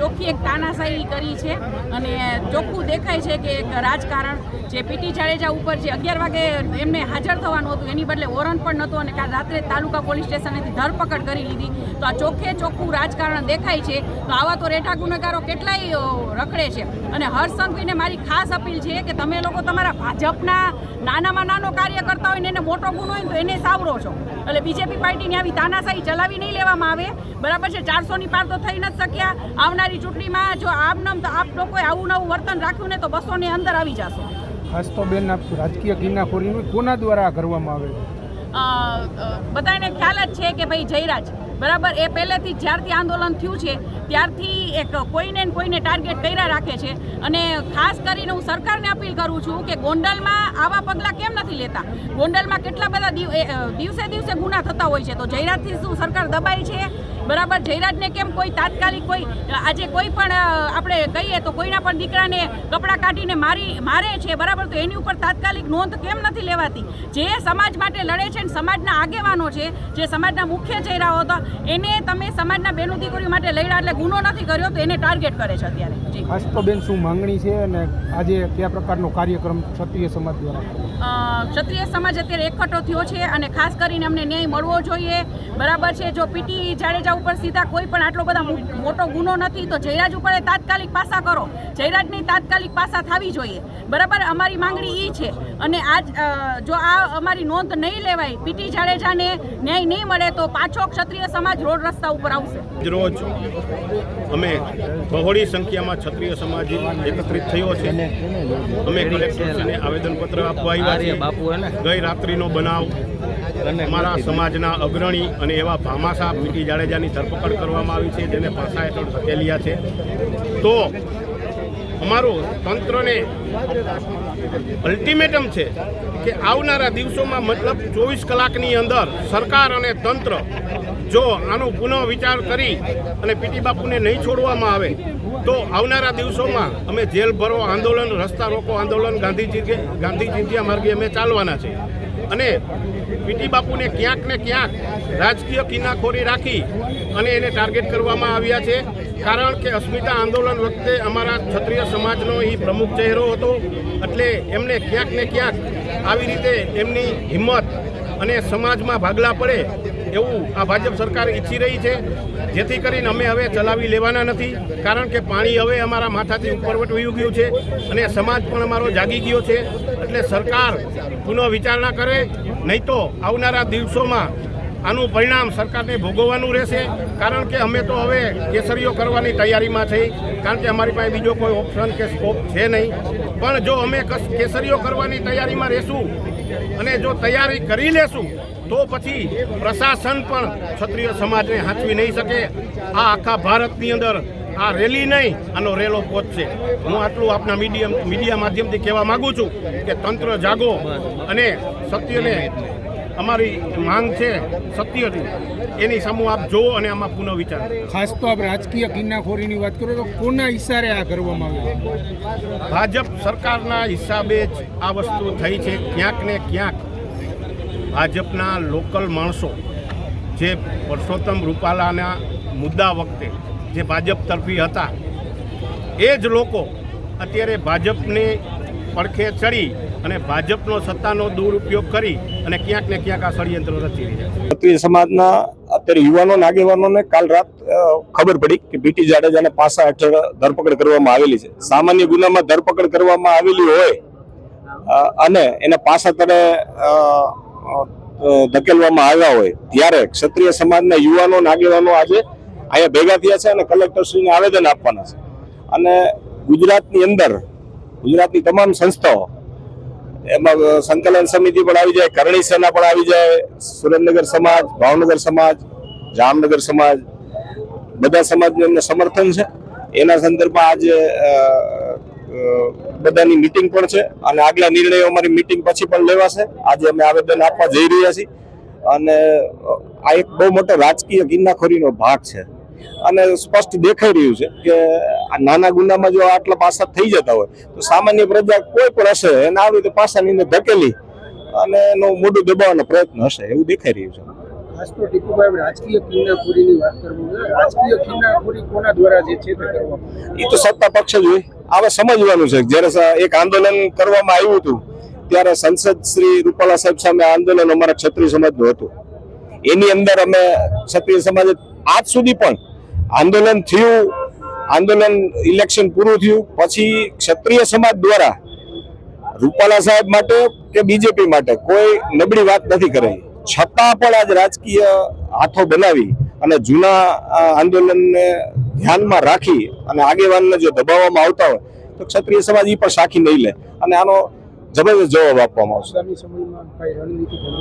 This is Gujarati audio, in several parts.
ચોખ્ખી એક તાનાશાહી કરી છે અને ચોખ્ખું દેખાય છે કે એક રાજકારણ જે પીટી જાડેજા ઉપર જે અગિયાર વાગે એમને હાજર થવાનું હતું, એની બદલે વોરંટ પણ નહોતું અને કાલ રાત્રે તાલુકા પોલીસ સ્ટેશનેથી ધરપકડ કરી લીધી. તો આ ચોખ્ખે ચોખ્ખું રાજકારણ દેખાય છે. તો આવા તો રેઠા ગુનેગારો કેટલાય રખડે છે. અને હર્ષ સંઘવીને મારી ખાસ અપીલ છે કે તમે લોકો તમારા ભાજપના નાનામાં નાનો કાર્ય કરતા હોય ને એને મોટો ગુનો હોય તો એને સાવરો છો. એટલે બીજેપી પાર્ટીની આવી તાનાશાહી ચલાવી નહીં લેવામાં આવે. બરાબર છે, ચારસોની પાર તો થઈ નથી શક્યા. આવનારી ચૂંટણીમાં જો આમ નામ તો આપ લોકોએ આવું નવું વર્તન રાખ્યું ને તો બસોની અંદર આવી જશો. ખાસ તો બેન રાજકીય કિન્નાખોરીનું કોના દ્વારા કરવામાં આવે? છે બધાને ખ્યાલ જ છે કે ભાઈ જયરાજ બરાબર? એ પહેલેથી જ્યારથી આંદોલન થયું છે ત્યારથી એક કોઈને કોઈને ટાર્ગેટ કર્યા રાખે છે. અને ખાસ કરીને હું સરકારને અપીલ કરું છું કે ગોંડલમાં આવા પગલાં કેમ નથી લેતા? ગોંડલમાં કેટલા બધા દિવ- દિવસે દિવસે ગુના થતા હોય છે. તો જયરાજથી શું સરકાર દબાઈ છે? બરાબર? જયરાજને કેમ કોઈ તાત્કાલિક કોઈ આજે કોઈ પણ આપણે કહીએ તો કોઈના પણ દીકરાને કપડાં કાઢીને મારી મારે છે બરાબર? તો એની ઉપર તાત્કાલિક નોંધ કેમ નથી લેવાતી? જે સમાજ માટે લડે છે ને સમાજના આગેવાનો છે જે સમાજના મુખ્ય ચહેરાઓ હતા એને તમે સમાજના બેનો દીકરીઓ માટે લડ્યા એટલે ગુનો નથી કર્યો તો એને ટાર્ગેટ કરે છે અત્યારે. જી. ખાસ તો બેન શું માંગણી છે અને આજે કયા પ્રકારનો કાર્યક્રમ ક્ષત્રિય સમાજ દ્વારા? ક્ષત્રિય સમાજ અત્યારે એકઠો થયો છે અને ખાસ કરીને અમને ન્યાય મળવો જોઈએ. બરાબર છે જો પીટી જાડેજા ઉપર સીધા કોઈ પણ આટલો બધા મોટો ગુનો નથી તો જયરાજ ઉપર તાત્કાલિક પાસા કરો. જયરાજની તાત્કાલિક પાસા થવી જોઈએ. બરાબર? અમારી માંગણી એ છે. અને આજ જો આ અમારી નોંધ નહીં લેવાય પીટી જાડેજાને ન્યાય નહીં મળે તો પાછો ક્ષત્રિય સમાજ રોડ રસ્તા ઉપર આવશે. રોજ અમે બહોળી સંખ્યામાં ક્ષત્રિય સમાજ એકત્રિત થયો છે. અમે કલેક્ટરશ્રીને આવેદનપત્ર આપવા આવ્યા છે ગઈ રાત્રિનો બનાવ. અમારા સમાજના અગ્રણી અને એવા ભામાસા પીટી જાડેજાની ધરપકડ કરવામાં આવી છે, જેને પાસા હેઠળ ધકેલ્યા છે. તો અમારું તંત્રને અલ્ટિમેટમ છે કે આવનારા દિવસોમાં મતલબ ચોવીસ કલાકની અંદર સરકાર અને તંત્ર જો આનો પુનઃ વિચાર કરી અને પીટી બાપુને નહીં છોડવામાં આવે, તો આવનારા દિવસોમાં અમે જેલ ભરો આંદોલન, રસ્તા રોકો આંદોલન, ગાંધીજી ગાંધીજી માર્ગે અમે ચાલવાના છે અને પીટી બાપુને ક્યાંક ને ક્યાંક રાજકીય કિનાખોરી રાખી અને એને ટાર્ગેટ કરવામાં આવ્યા છે. કારણ કે અસ્મિતા આંદોલન વખતે અમારા ક્ષત્રિય સમાજનો એ પ્રમુખ ચહેરો હતો. એટલે એમને ક્યાંક ને ક્યાંક આવી રીતે એમની હિંમત અને સમાજમાં ભાગલા પડે એવું આ ભાજપ સરકાર ઈચ્છી રહી છે. જેથી કરીને અમે હવે ચલાવી લેવાના નથી. કારણ કે પાણી હવે અમારા માથાથી ઉપરવટ વયું ગયું છે અને સમાજ પણ અમારો જાગી ગયો છે. એટલે સરકાર પુનઃ વિચારણા કરે, નહીં તો આવનારા દિવસોમાં આનું પરિણામ સરકારને ભોગવવાનું રહેશે. કારણ કે અમે તો હવે કેસરીઓ કરવાની તૈયારીમાં છે. કારણ કે અમારી પાસે બીજો કોઈ ઓપ્શન કે સ્કોપ છે નહીં. પણ જો અમે કસ- કેસરીઓ કરવાની તૈયારીમાં રહેશું અને જો તૈયારી કરી લેશું, તો પછી પ્રશાસન પણ ક્ષત્રિય સમાજને હાંચવી નહીં શકે. આ આખા ભારતની અંદર આ રેલી નહીં, આનો રેલો પહોંચશે હું આટલું આપના મીડિયમ, મીડિયા માધ્યમથી કહેવા માગું છું કે તંત્ર જાગો અને સત્યને અમારી માંગ છે સત્યની. એની સામુ આપ જુઓ અને આમાં પુનઃ વિચાર ખાસ તો આપ રાજકીય કિન્નાખોરીની વાત કરો તો કોના ઈશારે આ કરવામાં આવે ભાજપ સરકારના હિસાબે જ આ વસ્તુ થઈ છે ક્યાંક ને ક્યાંક. ભાજપના લોકલ માણસો જે પરસોત્તમ રૂપાલાના મુદ્દા વખતે જે ભાજપ તરફી હતા એ જ લોકો અત્યારે ભાજપની પડખે ચડી અને ભાજપનો સત્તાનો દુરુપયોગ કરી અને ક્યાંક ને ક્યાંક આ ષડયંત્ર રચી રહ્યા ક્ષત્રિય સમાજના અત્યારે યુવાનો આગેવાનોને કાલ રાત ખબર પડી કે બીટી જાડેજાને પાસા હેઠળ ધરપકડ કરવામાં આવેલી છે. સામાન્ય ગુનામાં ધરપકડ કરવામાં આવેલી હોય અને એને પાસા તળે ધકેલવામાં આવ્યા હોય, ત્યારે ક્ષત્રિય સમાજના યુવાનો આગેવાનો આજે અહીંયા ભેગા થયા છે અને કલેક્ટરશ્રીને આવેદન આપવાના છે. અને ગુજરાતની અંદર ગુજરાતની તમામ સંસ્થાઓ એમાં સંકલન સમિતિ પણ આવી જાય, કરણી સેના પણ આવી જાય, સુરેન્દ્રનગર સમાજ, ભાવનગર સમાજ, જામનગર સમાજ, બધા સમાજનું એમને સમર્થન છે. એના સંદર્ભમાં આજે બધાની મિટિંગ પણ છે અને આગલા નિર્ણયો અમારી મિટિંગ પછી પણ લેવાશે. આજે અમે આવેદન આપવા જઈ રહ્યા છીએ. અને આ એક બહુ મોટો રાજકીય ગિન્નાખોરીનો ભાગ છે. અને સ્પષ્ટ દેખાઈ રહ્યું છે કે આ નાના ગુનામાં જો આટલા પાસા થઈ જતા હોય તો સામાન્ય પ્રજા કોઈ પણ હશે એને આવી રીતે પાસાની અંદર ધકેલી અને એનું મોઢું દબાવવાનો પ્રયત્ન હશે એવું દેખાઈ રહ્યું છે. ખાસ તો ટીપુભાઈ રાજકીય કિન્નાખોરીની વાત કરવું રાજકીય કિન્નાખોરી કોના દ્વારા જે છે એ તો સત્તા પક્ષ જ હોય. હવે સમજવાનું છે જ્યારે એક આંદોલન કરવામાં આવ્યું હતું ત્યારે સંસદ શ્રી રૂપાલા સાહેબ સામે આંદોલન અમારા ક્ષત્રિય સમાજનું હતું. એની અંદર અમે ક્ષત્રિય સમાજે આજ સુધી પણ આંદોલન થયું આંદોલન ઇલેક્શન પૂરું થયું પછી ક્ષત્રિય સમાજ દ્વારા રૂપાલા સાહેબ માટે કે બીજેપી માટે કોઈ નબળી વાત નથી કરેલી છતાં પણ આજ રાજકીય હાથો બનાવી અને જૂના આંદોલનને ધ્યાનમાં રાખી અને આગેવાનને જો દબાવવામાં આવતા હોય તો ક્ષત્રિય સમાજ એ પણ સાખી નહીં લે. અને આનો જબરદસ્ત જવાબ આપવામાં આવશે.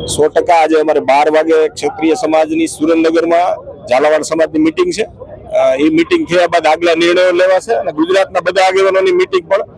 સો ટકા આજે અમારે બાર વાગે ક્ષત્રિય સમાજની સુરેન્દ્રનગરમાં ઝાલાવાડ સમાજની મિટિંગ છે. એ મિટિંગ થયા બાદ આગલા નિર્ણયો લેવાશે અને ગુજરાતના બધા આગેવાનોની મિટિંગ પણ